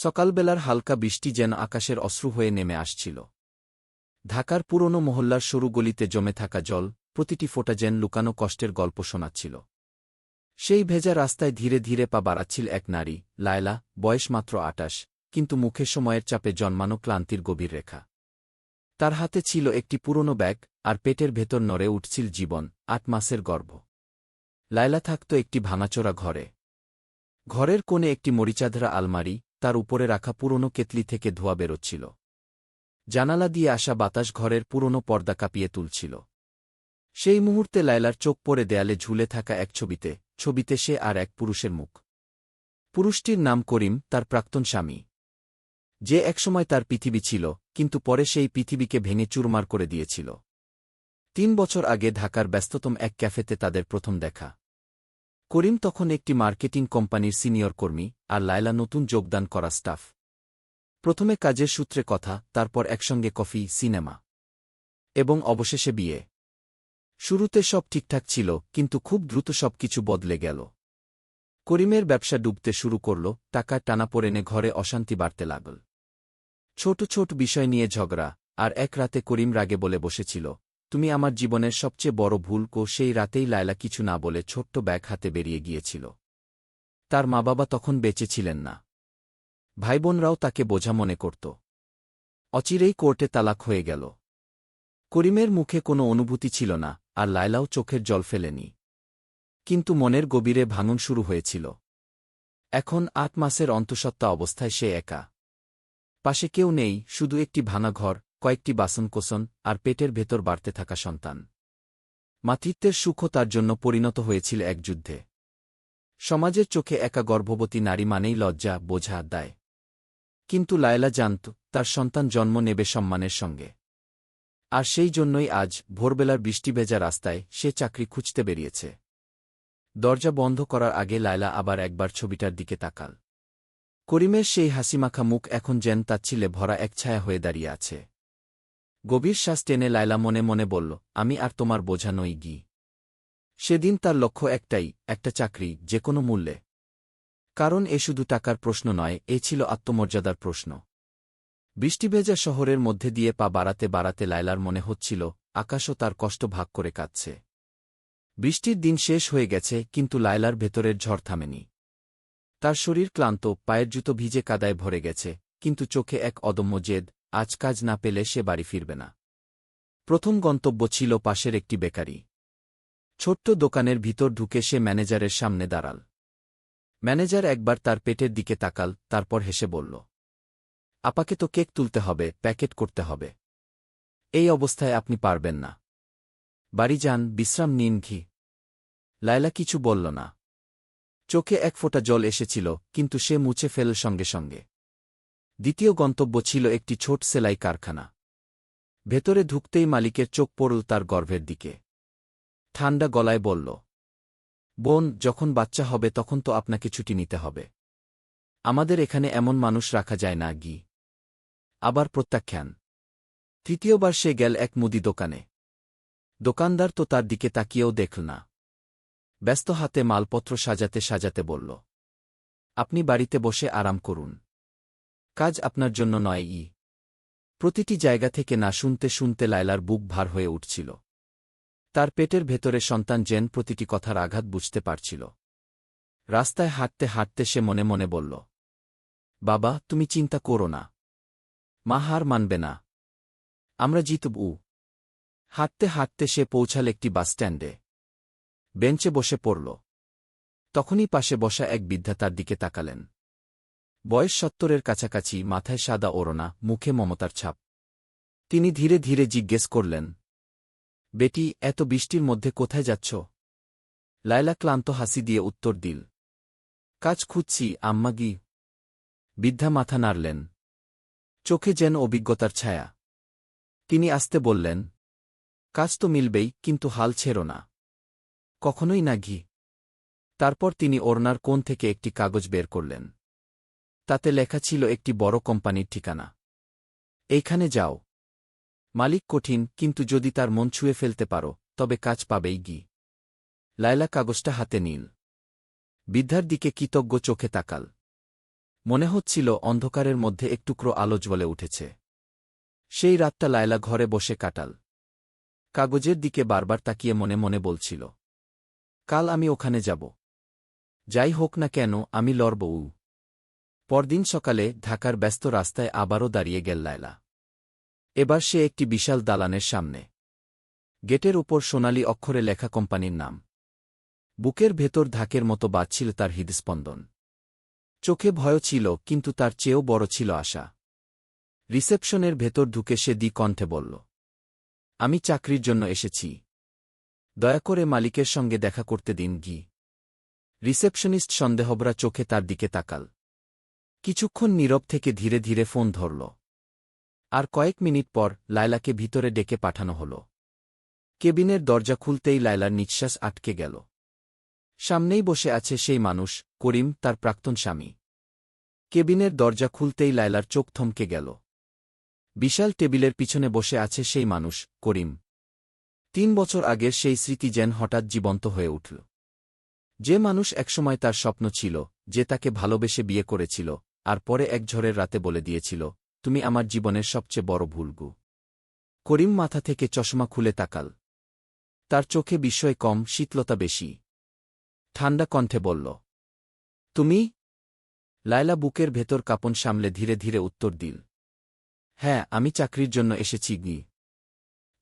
সকালবেলার হালকা বৃষ্টি যেন আকাশের অশ্রু হয়ে নেমে আসছিল। ঢাকার পুরনো মহল্লার সরু গলিতে জমে থাকা জল প্রতিটি ফোঁটা যেন লুকানো কষ্টের গল্প শোনাচ্ছিল। সেই ভেজা রাস্তায় ধীরে ধীরে পা বাড়াচ্ছিল এক নারী, লায়লা, বয়স মাত্র আটাশ, কিন্তু মুখে সময়ের চাপে জন্মানো ক্লান্তির গভীর রেখা। তার হাতে ছিল একটি পুরনো ব্যাগ আর পেটের ভেতর নড়ে উঠছিল জীবন, আট মাসের গর্ভ লায়লা থাকত একটি ভাঙাচোরা ঘরে। ঘরের কোণে একটি মরিচাধরা আলমারি তার উপরে রাখা পুরনো কেতলি থেকে ধোয়া বেরোচ্ছিল। জানালা দিয়ে আসা বাতাস ঘরের পুরনো পর্দা কাঁপিয়ে তুলছিল। সেই মুহূর্তে লায়লার চোখ পড়ে দেয়ালে ঝুলে থাকা এক ছবিতে ছবিতে সে আর এক পুরুষের মুখ। পুরুষটির নাম করিম, তার প্রাক্তন স্বামী। যে একসময় তার পৃথিবী ছিল, কিন্তু পরে সেই পৃথিবীকে ভেঙে চুরমার করে দিয়েছিল। তিন বছর আগে ঢাকার ব্যস্ততম এক ক্যাফেতে তাদের প্রথম দেখা। করিম তখন একটি মার্কেটিং কোম্পানির সিনিয়র কর্মী আর লায়লা নতুন যোগদান করা স্টাফ। প্রথমে কাজের সূত্রে কথা, তারপর একসঙ্গে কফি, সিনেমা এবং অবশেষে বিয়ে। শুরুতে সব ঠিকঠাক ছিল, কিন্তু খুব দ্রুত সব কিছু বদলে গেল। করিমের ব্যবসা ডুবতে শুরু করল টাকার টানা পড়েনে ঘরে অশান্তি বাড়তে লাগল। ছোট ছোট বিষয় নিয়ে ঝগড়া, আর এক রাতে করিম রাগে বলে বসেছিল তুমি আমার জীবনের সবচেয়ে বড় ভুল কো, সেই রাতেই লায়লা কিছু না বলে ছোট্ট ব্যাগ হাতে বেরিয়ে গিয়েছিল। তার মা বাবা তখন বেঁচে ছিলেন না। ভাইবোনরাও তাকে বোঝা মনে করত। অচিরেই কোর্টে তালাক হয়ে গেল। করিমের মুখে কোনো অনুভূতি ছিল না, আর লায়লাও চোখের জল ফেলেনি। কিন্তু মনের গভীরে ভাঙন শুরু হয়েছিল। এখন আট মাসের অন্তঃসত্ত্বা অবস্থায় সে একা। পাশে কেউ নেই, শুধু একটি ভাঙা ঘর কয়েকটি বাসনকোসন আর পেটের ভেতর বাড়তে থাকা সন্তান। মাতৃত্বের সুখ তার জন্য পরিণত হয়েছিল এক যুদ্ধে। সমাজের চোখে একা গর্ভবতী নারী মানেই লজ্জা, বোঝা, দায়। কিন্তু লায়লা জানত, তার সন্তান জন্ম নেবে সম্মানের সঙ্গে। আর সেই জন্যই আজ ভোরবেলার বৃষ্টি ভেজা রাস্তায় সে চাকরি খুঁজতে বেরিয়েছে। দরজা বন্ধ করার আগে লায়লা আবার একবার ছবিটার দিকে তাকাল। করিমের সেই হাসিমাখা মুখ এখন যেন তাচ্ছিলে ভরা এক ছায়া হয়ে দাঁড়িয়ে আছে। গভীর শ্বাস টেনে লায়লা মনে মনে বলল, আমি আর তোমার বোঝা নই গি। সেদিন তার লক্ষ্য একটাই, একটা চাকরি, যে কোনো মূল্যে। কারণ এ শুধু টাকার প্রশ্ন নয়, এ ছিল আত্মমর্যাদার প্রশ্ন। বৃষ্টিভেজা শহরের মধ্যে দিয়ে পা বাড়াতে বাড়াতে লায়লার মনে হচ্ছিল, আকাশও তার কষ্ট ভাগ করে কাঁদছে। বৃষ্টির দিন শেষ হয়ে গেছে, কিন্তু লায়লার ভেতরের ঝড় থামেনি। তার শরীর ক্লান্ত, পায়ের জুতো ভিজে কাদায় ভরে গেছে, কিন্তু চোখে এক অদম্য জেদ আজ কাজ না পেলে সে বাড়ি ফিরবে না। প্রথম গন্তব্য ছিল পাশের একটি বেকারি। ছোট্ট দোকানের ভিতর ঢুকে সে ম্যানেজারের সামনে দাঁড়াল। ম্যানেজার একবার তার পেটের দিকে তাকাল, তারপর হেসে বলল, আপাকে তো কেক তুলতে হবে, প্যাকেট করতে হবে। এই অবস্থায় আপনি পারবেন না। বাড়ি যান, বিশ্রাম নিন ঘি লায়লা কিছু বলল না। চোখে এক ফোঁটা জল এসেছিল, কিন্তু সে মুছে ফেল সঙ্গে সঙ্গে। দ্বিতীয় গন্তব্য ছিল একটি ছোট সেলাই কারখানা। ভেতরে ঢুকতেই মালিকের চোখ পড়ল তার গর্ভের দিকে। ঠান্ডা গলায় বলল, বোন, যখন বাচ্চা হবে তখন তো আপনাকে ছুটি নিতে হবে। আমাদের এখানে এমন মানুষ রাখা যায় না, গি। আবার প্রত্যাখ্যান। তৃতীয়বার সে গেল এক মুদি দোকানে। দোকানদার তো তার দিকে তাকিয়েও দেখল না। ব্যস্ত হাতে মালপত্র সাজাতে সাজাতে বলল, আপনি বাড়িতে বসে আরাম করুন। কাজ আপনার জন্য নয় ই। প্রতিটি জায়গা থেকে না শুনতে শুনতে লায়লার বুক ভার হয়ে উঠছিল। তার পেটের ভেতরে সন্তান জেন প্রতিটি কথার আঘাত বুঝতে পারছিল। রাস্তায় হাঁটতে হাঁটতে সে মনে মনে বলল, বাবা, তুমি চিন্তা করো না। মা হার মানবে না। আমরা জিতব উ। হাঁটতে হাঁটতে সে পৌঁছাল একটি বাসস্ট্যান্ডে। বেঞ্চে বসে পড়ল। তখনই পাশে বসা এক বৃদ্ধা তার দিকে তাকালেন। বয়স সত্তরের কাছাকাছি, মাথায় সাদা ওড়না, মুখে মমতার ছাপ। তিনি ধীরে ধীরে জিজ্ঞেস করলেন, বেটি, এত বৃষ্টির মধ্যে কোথায় যাচ্ছ? লায়লা ক্লান্ত হাসি দিয়ে উত্তর দিল, কাজ খুঁজছি, আম্মা গি। বৃদ্ধা মাথা নাড়লেন, চোখে যেন অভিজ্ঞতার ছায়া। তিনি আসতে বললেন, কাজ তো মিলবেই, কিন্তু হাল ছেড়ো না। কখনোই না ঘি। তারপর তিনি ওরনার কোণ থেকে একটি কাগজ বের করলেন। তাতে লেখা ছিল একটি বড় কোম্পানির ঠিকানা। এইখানে যাও। মালিক কঠিন, কিন্তু যদি তার মন ছুঁয়ে ফেলতে পারো, তবে কাজ পাবেই গি। লায়লা কাগজটা হাতে নীল। বৃদ্ধার দিকে কৃতজ্ঞ চোখে তাকাল। মনে হচ্ছিল অন্ধকারের মধ্যে একটুকরো আলো জ্বলে উঠেছে। সেই রাতটা লায়লা ঘরে বসে কাটাল। কাগজের দিকে বারবার তাকিয়ে মনে মনে বলছিল, কাল আমি ওখানে যাব। যাই হোক না কেন, আমি লড়ব উ। পরদিন সকালে ঢাকার ব্যস্ত রাস্তায় আবারও দাঁড়িয়ে গেল লায়লা। এবার সে একটি বিশাল দালানের সামনে। গেটের উপর সোনালি অক্ষরে লেখা কোম্পানির নাম। বুকের ভেতর ধাকের মতো বাজছিল তার হৃদস্পন্দন। চোখে ভয় ছিল, কিন্তু তার চেয়েও বড় ছিল আশা। রিসেপশনের ভেতর ঢুকে সে দি কণ্ঠে বলল, আমি চাকরির জন্য এসেছি। দয়া করে মালিকের সঙ্গে দেখা করতে দিন গি। রিসেপশনিস্ট সন্দেহবরা চোখে তার দিকে তাকাল। কিছুক্ষণ নীরব থেকে ধীরে ধীরে ফোন ধরল। আর কয়েক মিনিট পর লায়লাকে ভিতরে ডেকে পাঠানো হল। কেবিনের দরজা খুলতেই লায়লার নিঃশ্বাস আটকে গেল। সামনেই বসে আছে সেই মানুষ, করিম, তার প্রাক্তন স্বামী। কেবিনের দরজা খুলতেই লায়লার চোখ থমকে গেল। বিশাল টেবিলের পিছনে বসে আছে সেই মানুষ, করিম। তিন বছর আগের সেই স্মৃতি যেন হঠাৎ জীবন্ত হয়ে উঠল। যে মানুষ একসময় তার স্বপ্ন ছিল, যে তাকে ভালোবেসে বিয়ে করেছিল আর পরে এক ঝড়ের রাতে বলে দিয়েছিল, তুমি আমার জীবনের সবচেয়ে বড় ভুলগু। করিম মাথা থেকে চশমা খুলে তাকাল। তার চোখে বিস্ময় কম, শীতলতা বেশি। ঠান্ডা কণ্ঠে বলল, তুমি? লায়লা বুকের ভেতর কাপন সামলে ধীরে ধীরে উত্তর দিল হ্যাঁ আমি চাকরির জন্য এসেছি গি।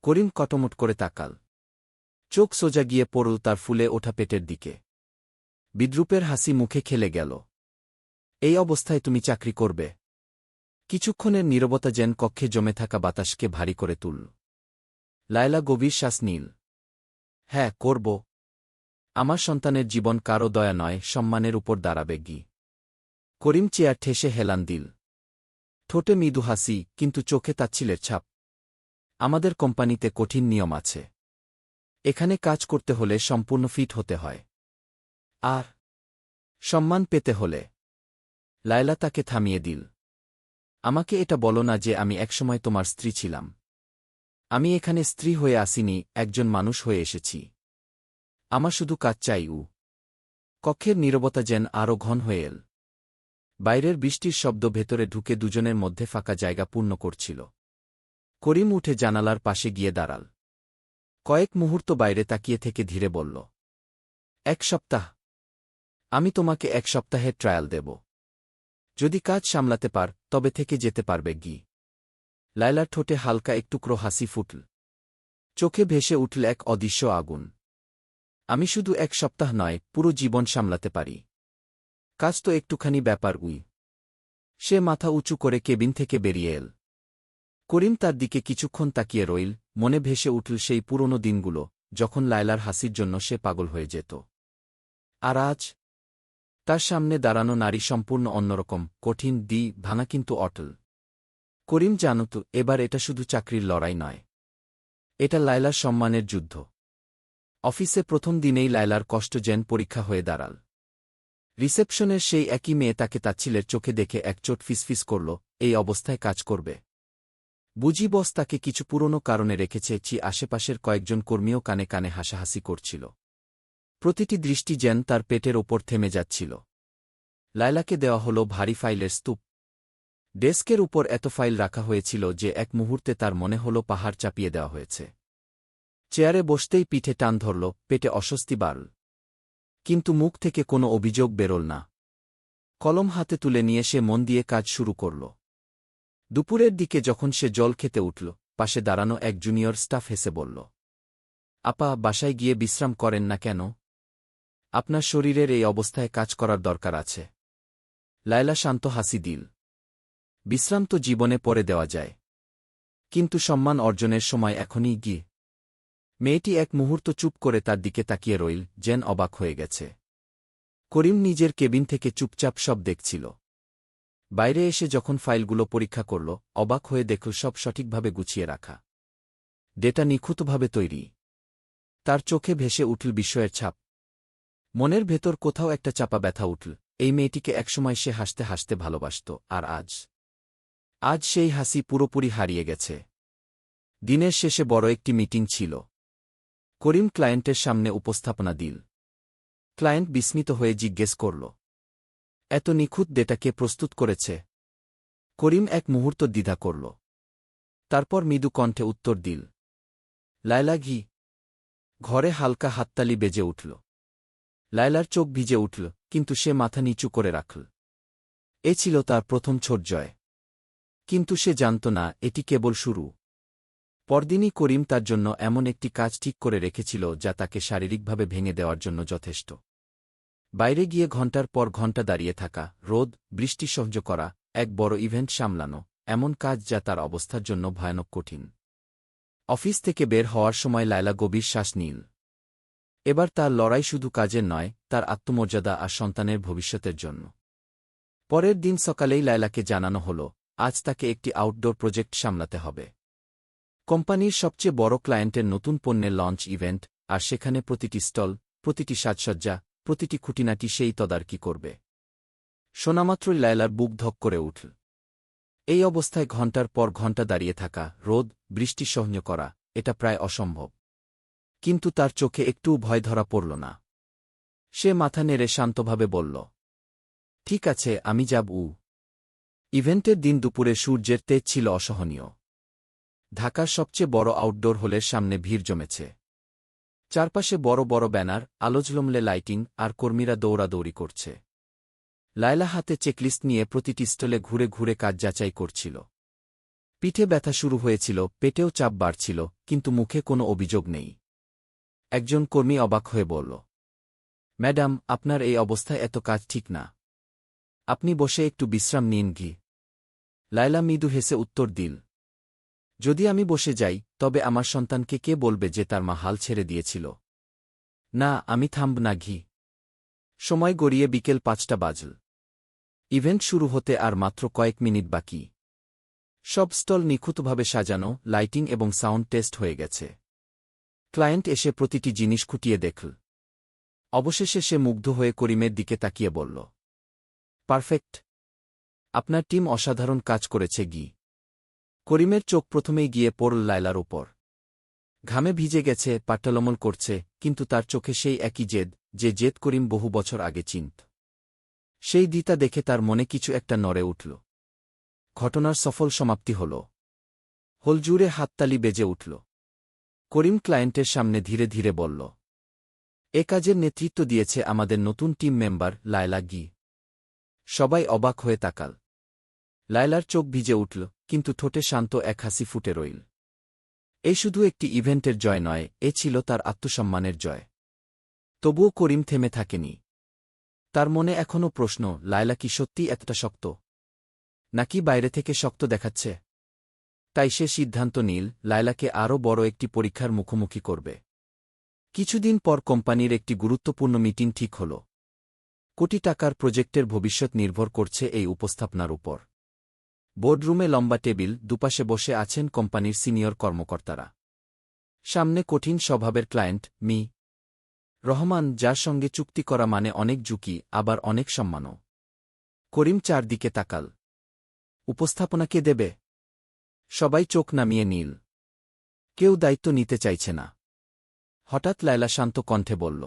করিম কটমট করে তাকাল। চোখ সোজা গিয়ে পড়ল তার ফুলে ওঠা পেটের দিকে। বিদ্রুপের হাসি মুখে খেলে গেল। এই অবস্থায় তুমি চাকরি করবে। কিছুক্ষণের নীরবতা যেন কক্ষে জমে থাকা বাতাসকে ভারী করে তুলল। লায়লা গভীর শ্বাস নীল। হ্যাঁ করব। আমার সন্তানের জীবন কারও দয়া নয়, সম্মানের উপর দাঁড়াবে গি। করিম চেয়ার ঠেসে হেলান দিল। ঠোঁটে মৃদু হাসি, কিন্তু চোখে তাচ্ছিলের ছাপ। আমাদের কোম্পানিতে কঠিন নিয়ম আছে। এখানে কাজ করতে হলে সম্পূর্ণ ফিট হতে হয়। আর সম্মান পেতে হলে লায়লা তাকে থামিয়ে দিল। আমাকে এটা বলো না যে আমি একসময় তোমার স্ত্রী ছিলাম। আমি এখানে স্ত্রী হয়ে আসিনি, একজন মানুষ হয়ে এসেছি। আমার শুধু কাজ চাই উ কক্ষের নীরবতা যেন আরও ঘন হয়ে এল। বাইরের বৃষ্টির শব্দ ভেতরে ঢুকে দুজনের মধ্যে ফাঁকা জায়গা পূর্ণ করছিল। করিম উঠে জানালার পাশে গিয়ে দাঁড়াল। কয়েক মুহূর্ত বাইরে তাকিয়ে থেকে ধীরে বলল, এক সপ্তাহ। আমি তোমাকে এক সপ্তাহের ট্রায়াল দেব। যদি কাজ সামলাতে পার, তবে থেকে যেতে পারবে গি। লায়লার ঠোঁটে হালকা একটুকরো হাসি ফুটল। চোখে ভেসে উঠল এক অদৃশ্য আগুন। আমি শুধু এক সপ্তাহ নয়, পুরো জীবন সামলাতে পারি। কাজ তো একটুখানি ব্যাপার, উই। সে মাথা উঁচু করে কেবিন থেকে বেরিয়ে এল। করিম তার দিকে কিছুক্ষণ তাকিয়ে রইল, মনে ভেসে উঠল সেই পুরনো দিনগুলো, যখন লায়লার হাসির জন্য সে পাগল হয়ে যেত। আর আজ? তার সামনে দাঁড়ানো নারী সম্পূর্ণ অন্যরকম, কঠিন, দি, ভাঙা কিন্তু অটল। করিম জানত এবার এটা শুধু চাকরির লড়াই নয়। এটা লায়লার সম্মানের যুদ্ধ। অফিসে প্রথম দিনেই লায়লার কষ্ট যেন পরীক্ষা হয়ে দাঁড়াল। রিসেপশনের সেই একই মেয়ে তাকে তাচ্ছিলের চোখে দেখে এক চোট ফিসফিস করল, এই অবস্থায় কাজ করবে। বুঝি বস তাকে কিছু পুরনো কারণে রেখেছে চি আশেপাশের কয়েকজন কর্মীও কানে কানে হাসাহাসি করছিল। প্রতিটি দৃষ্টি যেন তার পেটের ওপর থেমে যাচ্ছিল। লায়লাকে দেওয়া হল ভারী ফাইলের স্তূপ। ডেস্কের উপর এত ফাইল রাখা হয়েছিল যে এক মুহূর্তে তার মনে হল পাহাড় চাপিয়ে দেওয়া হয়েছে। চেয়ারে বসতেই পিঠে টান ধরল, পেটে অস্বস্তি বাড়ল কিন্তু মুখ থেকে কোনো অভিযোগ বেরোল না। কলম হাতে তুলে নিয়ে সে মন দিয়ে কাজ শুরু করল। দুপুরের দিকে যখন সে জল খেতে উঠল, পাশে দাঁড়ানো এক জুনিয়র স্টাফ হেসে বলল, আপা, বাসায় গিয়ে বিশ্রাম করেন না কেন? আপনার শরীরের এই অবস্থায় কাজ করার দরকার আছে। লায়লা শান্ত হাসি দিল। বিশ্রাম তো জীবনে পরে দেওয়া যায়। কিন্তু সম্মান অর্জনের সময় এখনই গিয়ে। মেয়েটি এক মুহূর্ত চুপ করে তার দিকে তাকিয়ে রইল, যেন অবাক হয়ে গেছে। করিম নিজের কেবিন থেকে চুপচাপ সব দেখছিল। বাইরে এসে যখন ফাইলগুলো পরীক্ষা করল, অবাক হয়ে দেখল সব সঠিকভাবে গুছিয়ে রাখা। ডেটা নিখুঁতভাবে তৈরি। তার চোখে ভেসে উঠল বিস্ময়ের ছাপ। মনের ভেতর কোথাও একটা চাপা ব্যথা উঠল। এই মেয়েটিকে একসময় সে হাসতে হাসতে ভালোবাসত, আর আজ? আজ সেই হাসি পুরোপুরি হারিয়ে গেছে। দিনের শেষে বড় একটি মিটিং ছিল। করিম ক্লায়েন্টের সামনে উপস্থাপনা দিল। ক্লায়েন্ট বিস্মিত হয়ে জিজ্ঞেস করল, এত নিখুঁত ডেটাকে প্রস্তুত করেছে? করিম এক মুহূর্ত দ্বিধা করল। তারপর মৃদু কণ্ঠে উত্তর দিল, লায়লা ঘি। ঘরে হালকা হাততালি বেজে উঠল। লায়লার চোখ ভিজে উঠল, কিন্তু সে মাথা নিচু করে রাখল। এ ছিল তার প্রথম ছোট জয়। কিন্তু সে জানত না, এটি কেবল শুরু। পরদিনই করিম তার জন্য এমন একটি কাজ ঠিক করে রেখেছিল, যা তাকে শারীরিকভাবে ভেঙে দেওয়ার জন্য যথেষ্ট। বাইরে গিয়ে ঘণ্টার পর ঘণ্টা দাঁড়িয়ে থাকা, রোদ, বৃষ্টি সহ্য করা, এক বড় ইভেন্ট সামলানো, এমন কাজ যা তার অবস্থার জন্য ভয়ানক কঠিন। অফিস থেকে বের হওয়ার সময় লায়লা গভীর শ্বাস নীল। এবার তার লড়াই শুধু কাজের নয়, তার আত্মমর্যাদা আর সন্তানের ভবিষ্যতের জন্য। পরের দিন সকালেই লায়লাকে জানানো হল, আজ তাকে একটি আউটডোর প্রজেক্ট সামলাতে হবে। কোম্পানির সবচেয়ে বড় ক্লায়েন্টের নতুন পণ্যের লঞ্চ ইভেন্ট, আর সেখানে প্রতিটি স্টল, প্রতিটি সাজসজ্জা, প্রতিটি খুঁটিনাটি সেই তদারকি করবে। শোনামাত্রই লায়লার বুক ধক করে উঠল। এই অবস্থায় ঘণ্টার পর ঘণ্টা দাঁড়িয়ে থাকা, রোদ, বৃষ্টি সহ্য করা, এটা প্রায় অসম্ভব। কিন্তু তার চোখে একটু ভয় ধরা পড়ল না। সে মাথা নেড়ে শান্তভাবে বলল, ঠিক আছে, আমি যাব। উ ইভেন্টের দিন দুপুরে সূর্যের তেজ ছিল অসহনীয়। ঢাকার সবচেয়ে বড় আউটডোর হলের সামনে ভিড় জমেছে। চারপাশে বড় বড় ব্যানার আলোজলমলে লাইটিং, আর কর্মীরা দৌড়াদৌড়ি করছে। লায়লা হাতে চেকলিস্ট নিয়ে প্রতিটি স্টলে ঘুরে ঘুরে কাজ যাচাই করছিল। পিঠে ব্যথা শুরু হয়েছিল, পেটেও চাপ বাড়ছিল, কিন্তু মুখে কোনো অভিযোগ নেই। একজন কর্মী অবাক হয়ে বলল, ম্যাডাম, আপনার এই অবস্থায় এত কাজ ঠিক না। আপনি বসে একটু বিশ্রাম নিন ঘি। লায়লা মৃদু হেসে উত্তর দিল, যদি আমি বসে যাই, তবে আমার সন্তানকে কে বলবে যে তার মা হাল ছেড়ে দিয়েছিল? না, আমি থামব না ঘি। সময় গড়িয়ে বিকেল পাঁচটা বাজল। ইভেন্ট শুরু হতে আর মাত্র কয়েক মিনিট বাকি। সব স্টল নিখুঁতভাবে সাজানো, লাইটিং এবং সাউন্ড টেস্ট হয়ে গেছে। ক্লায়েন্ট এসে প্রতিটি জিনিস খুঁটিয়ে দেখল। অবশেষে সে মুগ্ধ হয়ে করিমের দিকে তাকিয়ে বলল, পারফেক্ট। আপনার টিম অসাধারণ কাজ করেছে গি। করিমের চোখ প্রথমেই গিয়ে পড়ল লায়লার ওপর। ঘামে ভিজে গেছে পাট্টালমল করছে, কিন্তু তার চোখে সেই একই জেদ, যে জেদ করিম বহু বছর আগে চিন্ত। সেই দিতা দেখে তার মনে কিছু একটা নড়ে উঠল। ঘটনার সফল সমাপ্তি হল। হোলজুড়ে হাততালি বেজে উঠল। করিম ক্লায়েন্টের সামনে ধীরে ধীরে বলল, এ কাজের নেতৃত্ব দিয়েছে আমাদের নতুন টিম মেম্বার লায়লা গি। সবাই অবাক হয়ে তাকাল। লায়লার চোখ ভিজে উঠল, কিন্তু ঠোঁটে শান্ত এক হাসি ফুটে রইল। এ শুধু একটি ইভেন্টের জয় নয়, এ ছিল তার আত্মসম্মানের জয়। তবুও করিম থেমে থাকেনি। তার মনে এখনও প্রশ্ন, লায়লা কি সত্যি এতটা শক্ত? নাকি বাইরে থেকে শক্ত দেখাচ্ছে? তাই সে সিদ্ধান্ত নীল, লায়লাকে আরও বড় একটি পরীক্ষার মুখোমুখি করবে। কিছুদিন পর কোম্পানির একটি গুরুত্বপূর্ণ মিটিং ঠিক হল। কোটি টাকার প্রজেক্টের ভবিষ্যৎ নির্ভর করছে এই উপস্থাপনার উপর। বোর্ডরুমে লম্বা টেবিল, দুপাশে বসে আছেন কোম্পানির সিনিয়র কর্মকর্তারা। সামনে কঠিন স্বভাবের ক্লায়েন্ট, মি। রহমান, যার সঙ্গে চুক্তি করা মানে অনেক ঝুঁকি, আবার অনেক সম্মানও। করিম চারদিকে তাকাল। উপস্থাপনা কে দেবে? সবাই চোখ নামিয়ে নীল। কেউ দায়িত্ব নিতে চাইছে না। হঠাৎ লায়লা শান্ত কণ্ঠে বলল,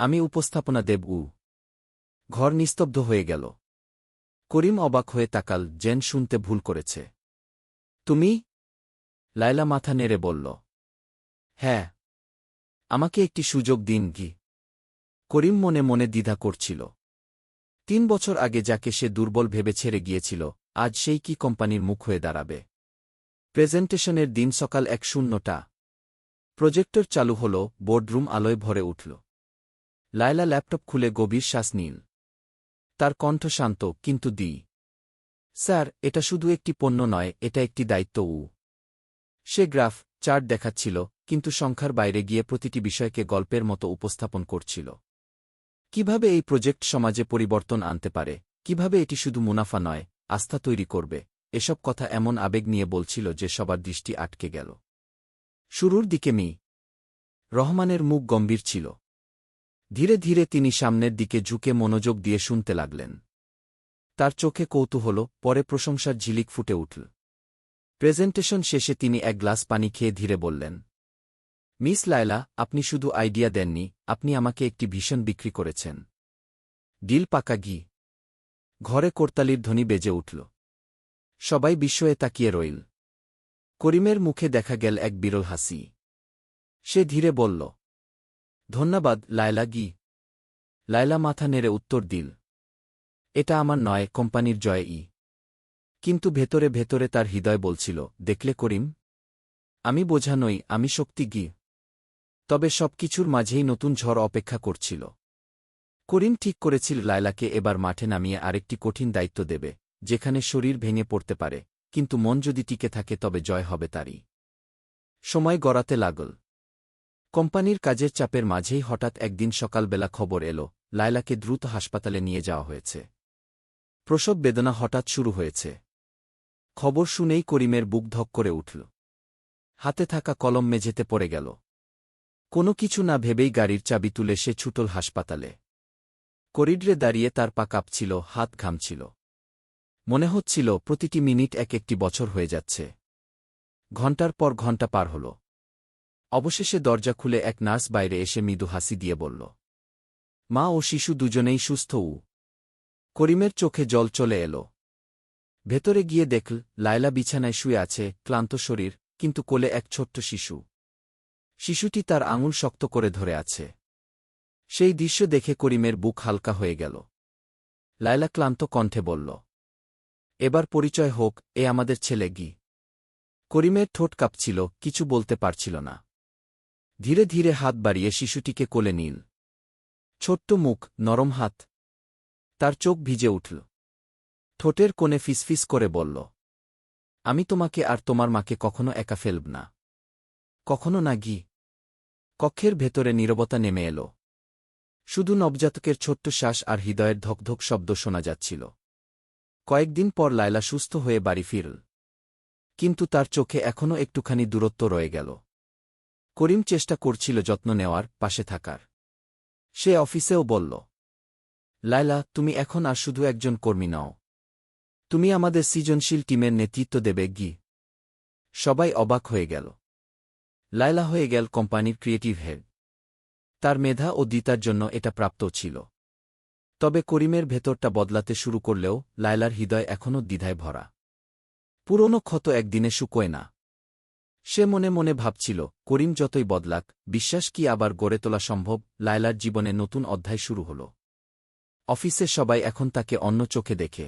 আমি উপস্থাপনা দেব উ। ঘর নিস্তব্ধ হয়ে গেল। করিম অবাক হয়ে তাকাল, জেন শুনতে ভুল করেছে। তুমি? লায়লা মাথা নেড়ে বলল হ্যাঁ। আমাকে একটি সুযোগ দিন গি করিম মনে মনে দ্বিধা করছিল। তিন বছর আগে যাকে সে দুর্বল ভেবে ছেড়ে গিয়েছিল, আজ সেই কি কোম্পানির মুখ হয়ে দাঁড়াবে? প্রেজেন্টেশনের দিন সকাল এক শূন্যটা। প্রজেক্টর চালু হল, বোর্ডরুম আলোয় ভরে উঠল। লায়লা ল্যাপটপ খুলে গভীর শ্বাস নীল। তার কণ্ঠ শান্ত, কিন্তু দি। স্যার, এটা শুধু একটি পণ্য নয়, এটা একটি দায়িত্ব, উ। সে গ্রাফ, চার্ট দেখাচ্ছিল, কিন্তু সংখ্যার বাইরে গিয়ে প্রতিটি বিষয়কে গল্পের মতো উপস্থাপন করছিল। কীভাবে এই প্রজেক্ট সমাজে পরিবর্তন আনতে পারে? কীভাবে এটি শুধু মুনাফা নয়, আস্থা তৈরি করবে? এসব কথা এমন আবেগ নিয়ে বলছিল যে সবার দৃষ্টি আটকে গেল। শুরুর দিকে মি। রহমানের মুখ গম্ভীর ছিল। ধীরে ধীরে তিনি সামনের দিকে ঝুঁকে মনোযোগ দিয়ে শুনতে লাগলেন। তার চোখে কৌতূহল, পরে প্রশংসার ঝিলিক ফুটে উঠল। প্রেজেন্টেশন শেষে তিনি এক গ্লাস পানি খেয়ে ধীরে বললেন, মিস লায়লা, আপনি শুধু আইডিয়া দেননি, আপনি আমাকে একটি ভীষণ বিক্রি করেছেন। ডিল পাকা ঘি। ঘরে কোরতালির ধ্বনি বেজে উঠল। সবাই বিস্ময়ে তাকিয়ে রইল। করিমের মুখে দেখা গেল এক বিরল হাসি। সে ধীরে বলল, ধন্যবাদ, লায়লা গি। লায়লা মাথা নেড়ে উত্তর দিল, এটা আমার নয়, কোম্পানির জয় ই। কিন্তু ভেতরে ভেতরে তার হৃদয় বলছিল, দেখলে করিম? আমি বোঝা নই, আমি শক্তি গি। তবে সবকিছুর মাঝেই নতুন ঝড় অপেক্ষা করছিল। করিম ঠিক করেছিল লায়লাকে এবার মাঠে নামিয়ে আরেকটি কঠিন দায়িত্ব দেবে। যেখানে শরীর ভেঙে পড়তে পারে, কিন্তু মন যদি টিকে থাকে তবে জয় হবে তারই। সময় গড়াতে লাগল। কোম্পানির কাজের চাপের মাঝেই হঠাৎ একদিন সকালবেলা খবর এলো, লায়লাকে দ্রুত হাসপাতালে নিয়ে যাওয়া হয়েছে। প্রসব বেদনা হঠাৎ শুরু হয়েছে। খবর শুনেই করিমের বুক ধক করে উঠল। হাতে থাকা কলম মেঝেতে পড়ে গেল। কোনো কিছু না ভেবেই গাড়ির চাবি তুলে সে ছুটল হাসপাতালে। করিডরে দাঁড়িয়ে তার পা কাঁপছিল, হাত ঘামছিল। মনে হচ্ছিল প্রতিটি মিনিট এক একটি বছর হয়ে যাচ্ছে। ঘণ্টার পর ঘণ্টা পার হল। অবশেষে দরজা খুলে এক নার্স বাইরে এসে মৃদু হাসি দিয়ে বলল, মা ও শিশু দুজনেই সুস্থ উ। করিমের চোখে জল চলে এল। ভেতরে গিয়ে দেখল, লায়লা বিছানায় শুয়ে আছে, ক্লান্ত শরীর, কিন্তু কোলে এক ছোট্ট শিশু। শিশুটি তার আঙুল শক্ত করে ধরে আছে। সেই দৃশ্য দেখে করিমের বুক হালকা হয়ে গেল। লায়লা ক্লান্ত কণ্ঠে বলল এবার পরিচয় হোক, এ আমাদের ছেলে গি। করিমের ঠোঁট কাঁপছিল, কিছু বলতে পারছিল না। ধীরে ধীরে হাত বাড়িয়ে শিশুটিকে কোলে নিল। ছোট্ট মুখ, নরম হাত। তার চোখ ভিজে উঠল। ঠোঁটের কোণে ফিসফিস করে বলল, আমি তোমাকে আর তোমার মাকে কখনো একা ফেলব না। কখনো না গি। কক্ষের ভেতরে নীরবতা নেমে এলো। শুধু নবজাতকের ছোট্ট শ্বাস আর হৃদয়ের ধকধক শব্দ শোনা যাচ্ছিল। কয়েকদিন পর লায়লা সুস্থ হয়ে বাড়ি ফিরল। কিন্তু তার চোখে এখনও একটুখানি দূরত্ব রয়ে গেল। করিম চেষ্টা করছিল যত্ন নেওয়ার, পাশে থাকার। সে অফিসেও বলল, লায়লা, তুমি এখন আর শুধু একজন কর্মী নও। তুমি আমাদের সৃজনশীল টিমের নেতৃত্ব দেবে, গি। সবাই অবাক হয়ে গেল। লায়লা হয়ে গেল কোম্পানির ক্রিয়েটিভ হেড। তার মেধা ও দিতার জন্য এটা প্রাপ্ত ছিল। তবে করিমের ভেতরটা বদলাতে শুরু করলেও লায়লার হৃদয় এখনও দ্বিধায় ভরা। পুরনো ক্ষত একদিনে শুকোয় না। সে মনে মনে ভাবছিল, করিম যতই বদলাক, বিশ্বাস কি আবার গড়ে তোলা সম্ভব, লায়লার জীবনে নতুন অধ্যায় শুরু হল। অফিসে সবাই এখন তাকে অন্য চোখে দেখে।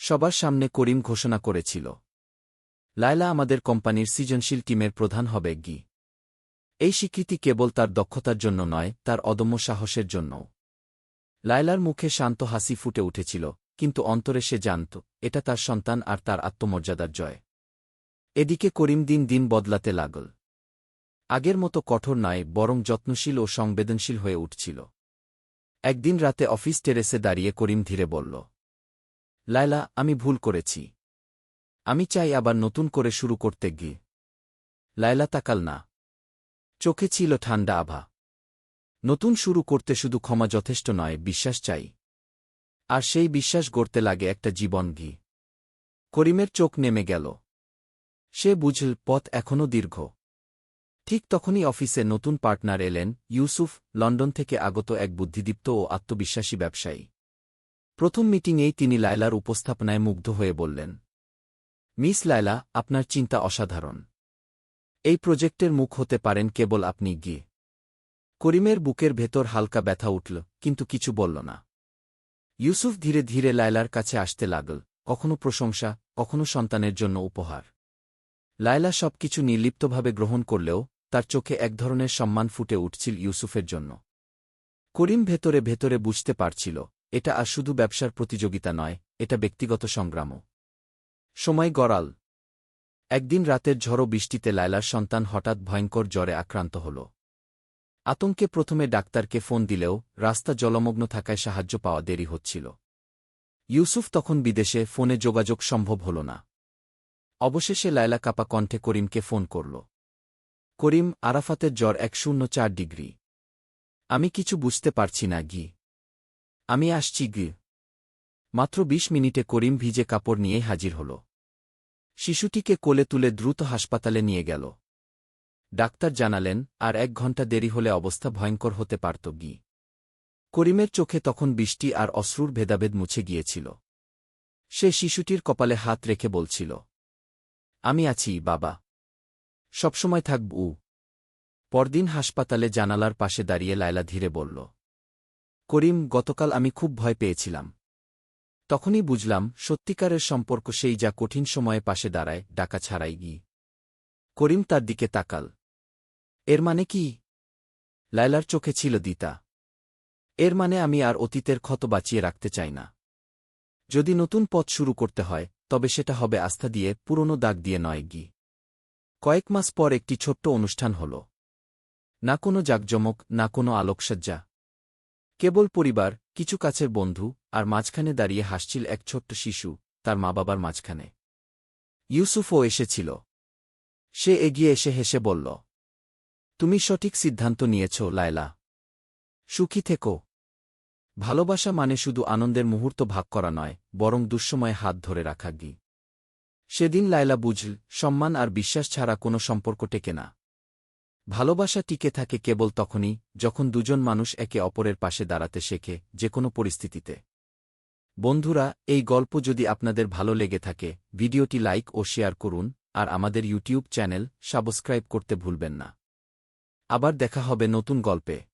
সবার সামনে করিম ঘোষণা করেছিল, লায়লা আমাদের কোম্পানির সৃজনশীল টিমের প্রধান হবে, গি। এই স্বীকৃতি কেবল তার দক্ষতার জন্য নয়, তার অদম্য সাহসের জন্যও। লায়লার মুখে শান্ত হাসি ফুটে উঠেছিল, কিন্তু অন্তরে সে জানত, এটা তার সন্তান আর তার আত্মমর্যাদার জয়। এদিকে করিম দিন দিন বদলাতে লাগল। আগের মতো কঠোর নয়, বরং যত্নশীল ও সংবেদনশীল হয়ে উঠছিল। একদিন রাতে অফিস টেরেসে দাঁড়িয়ে করিম ধীরে বলল, লায়লা, আমি ভুল করেছি। আমি চাই আবার নতুন করে শুরু করতে গিয়ে। লায়লা তাকাল না। চোখে ছিল ঠান্ডা আভা। নতুন শুরু করতে শুধু ক্ষমা যথেষ্ট নয়, বিশ্বাস চাই। আর সেই বিশ্বাস গড়তে লাগে একটা জীবন ঘি। করিমের চোখ নেমে গেল। সে বুঝল, পথ এখনও দীর্ঘ। ঠিক তখনই অফিসে নতুন পার্টনার এলেন, ইউসুফ, লন্ডন থেকে আগত এক বুদ্ধিদীপ্ত ও আত্মবিশ্বাসী ব্যবসায়ী। প্রথম মিটিংয়েই তিনি লায়লার উপস্থাপনায় মুগ্ধ হয়ে বললেন, মিস লায়লা, আপনার চিন্তা অসাধারণ। এই প্রজেক্টের মুখ হতে পারেন কেবল আপনি গিয়ে। করিমের বুকের ভেতর হালকা ব্যথা উঠল, কিন্তু কিছু বলল না। ইউসুফ ধীরে ধীরে লায়লার কাছে আসতে লাগল, কখনো প্রশংসা, কখনো সন্তানের জন্য উপহার। লায়লা সবকিছু নির্লিপ্তভাবে গ্রহণ করলেও, তার চোখে এক ধরনের সম্মান ফুটে উঠছিল ইউসুফের জন্য। করিম ভেতরে ভেতরে বুঝতে পারছিল, এটা আর শুধু ব্যবসার প্রতিযোগিতা নয়, এটা ব্যক্তিগত সংগ্রামও। সময় গড়াল। একদিন রাতের ঝড়ো বৃষ্টিতে লায়লার সন্তান হঠাৎ ভয়ঙ্কর জ্বরে আক্রান্ত হল। আতঙ্কে প্রথমে ডাক্তারকে ফোন দিলেও রাস্তা জলমগ্ন থাকায় সাহায্য পাওয়া দেরি হচ্ছিল। ইউসুফ তখন বিদেশে ফোনে যোগাযোগ সম্ভব হল না। অবশেষে লায়লা কাপা কণ্ঠে করিমকে ফোন করল। করিম, আরাফাতের জ্বর এক শূন্য চার ডিগ্রি। আমি কিছু বুঝতে পারছি না, গি। আমি আসছি, গি। মাত্র ২০ মিনিটে করিম ভিজে কাপড় নিয়ে হাজির হল। শিশুটিকে কোলে তুলে দ্রুত হাসপাতালে নিয়ে গেল। ডাক্তার জানালেন, আর এক ঘণ্টা দেরি হলে অবস্থা ভয়ঙ্কর হতে পারত গি। করিমের চোখে তখন বৃষ্টি আর অশ্রুর ভেদাভেদ মুছে গিয়েছিল। সে শিশুটির কপালে হাত রেখে বলছিল, আমি আছি, বাবা। সবসময় থাকব। উ পরদিন হাসপাতালে জানালার পাশে দাঁড়িয়ে লায়লা ধীরে বলল, করিম, গতকাল আমি খুব ভয় পেয়েছিলাম। তখনই বুঝলাম, সত্যিকারের সম্পর্ক সেই যা কঠিন সময়ে পাশে দাঁড়ায়, ডাকা ছাড়াই গি। করিম তার দিকে তাকাল। এর মানে কি? লায়লার চোখে ছিল দিতা এর মানে আমি আর অতীতের ক্ষত বাঁচিয়ে রাখতে চাই না। যদি নতুন পথ শুরু করতে হয়, তবে সেটা হবে আস্থা দিয়ে, পুরনো দাগ দিয়ে নয় গি। কয়েক মাস পর একটি ছোট্ট অনুষ্ঠান হল। না কোনো জাকজমক, না কোনো আলোকসজ্জা। কেবল পরিবার, কিছু কাছের বন্ধু, আর মাঝখানে দাঁড়িয়ে হাসছিল এক ছোট্ট শিশু, তার মা বাবার মাঝখানে। ইউসুফও এসেছিল। সে এগিয়ে এসে হেসে বলল তুমি সঠিক সিদ্ধান্ত নিয়েছ, লায়লা। সুখী থেকো। ভালোবাসা মানে শুধু আনন্দের মুহূর্ত ভাগ করা নয়, বরং দুঃসময়ে হাত ধরে রাখা গি। সেদিন লায়লা বুঝল, সম্মান আর বিশ্বাস ছাড়া কোনো সম্পর্ক টেকে না। ভালোবাসা টিকে থাকে কেবল তখনই, যখন দুজন মানুষ একে অপরের পাশে দাঁড়াতে শেখে যে কোনো পরিস্থিতিতে। বন্ধুরা, এই গল্প যদি আপনাদের ভালো লেগে থাকে, ভিডিওটি লাইক ও শেয়ার করুন, আর আমাদের ইউটিউব চ্যানেল সাবস্ক্রাইব করতে ভুলবেন না। আবার দেখা হবে নতুন গল্পে।